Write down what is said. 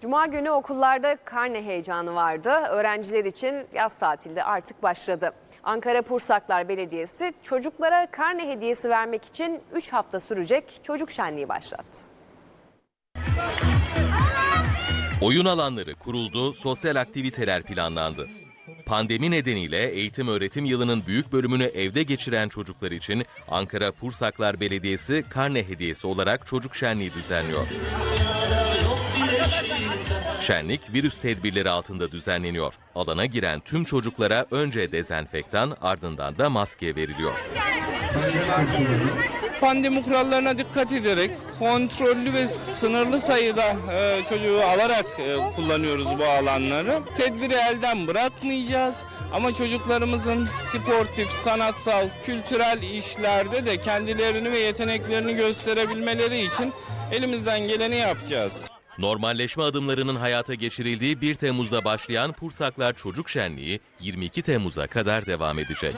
Cuma günü okullarda karne heyecanı vardı. Öğrenciler için yaz tatilde artık başladı. Ankara Pursaklar Belediyesi çocuklara karne hediyesi vermek için 3 hafta sürecek çocuk şenliği başlattı. Oyun alanları kuruldu, sosyal aktiviteler planlandı. Pandemi nedeniyle eğitim öğretim yılının büyük bölümünü evde geçiren çocuklar için Ankara Pursaklar Belediyesi karne hediyesi olarak çocuk şenliği düzenliyor. Şenlik virüs tedbirleri altında düzenleniyor. Alana giren tüm çocuklara önce dezenfektan ardından da maske veriliyor. pandemi kurallarına dikkat ederek kontrollü ve sınırlı sayıda e, çocuğu alarak e, kullanıyoruz bu alanları. Tedbiri elden bırakmayacağız ama çocuklarımızın sportif, sanatsal, kültürel işlerde de kendilerini ve yeteneklerini gösterebilmeleri için elimizden geleni yapacağız. Normalleşme adımlarının hayata geçirildiği 1 Temmuz'da başlayan Pursaklar Çocuk Şenliği 22 Temmuz'a kadar devam edecek.